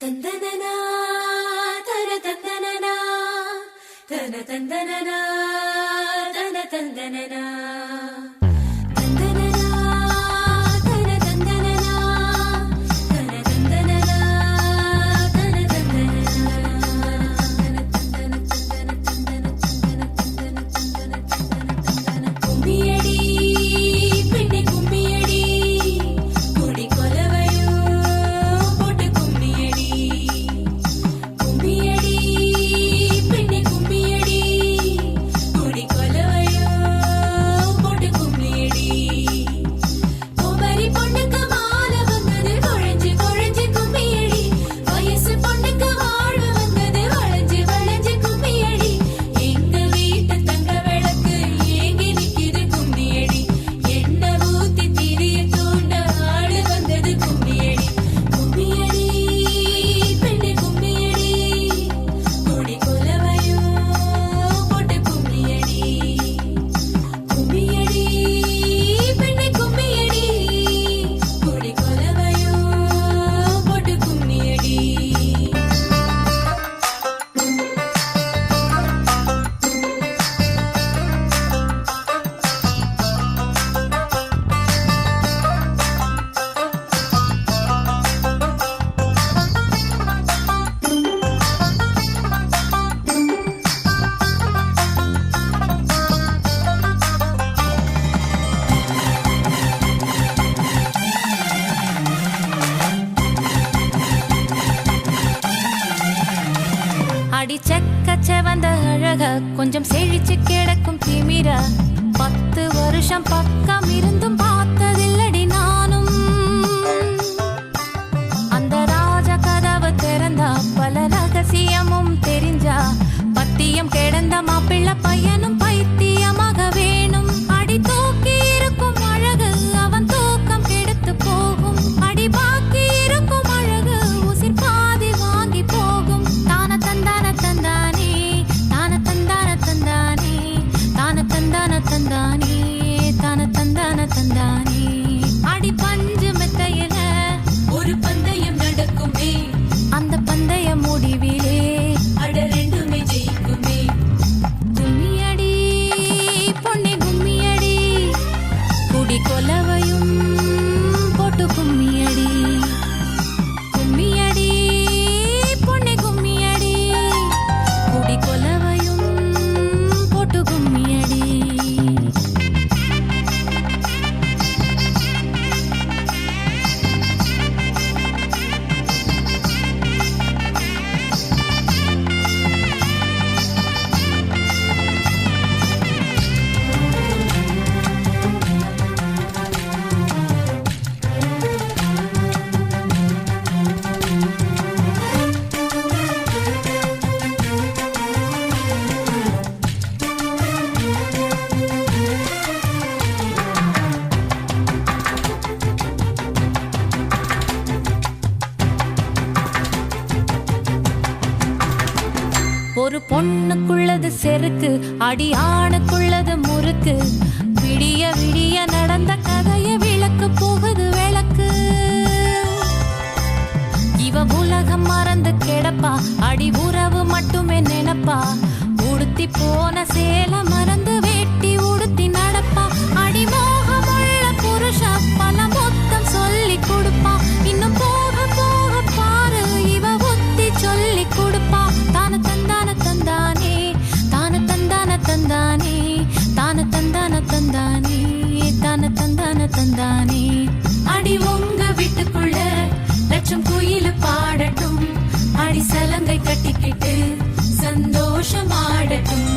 தந்தனனா தன தந்தனனா தன தந்தனனா தன தந்தனனா. அடிச்சக்க செவந்த அழக கொஞ்சம் செழிச்சு கிடக்கும் திமிர. பத்து வருஷம் பக்கம் இருந்தும் பார்த்தது ஒரு பொண்ணுக்குள்ளது செருக்கு அடியானுக்குள்ளது முறுக்கு. விடிய விடிய நடந்த கதைய விளக்கு போகுது விளக்கு. இவ உலகம் மறந்து கிடப்பா அடி உறவு மட்டுமே நினைப்பா. உடுத்தி போன சேலம் சந்தோஷமாடட்டும்.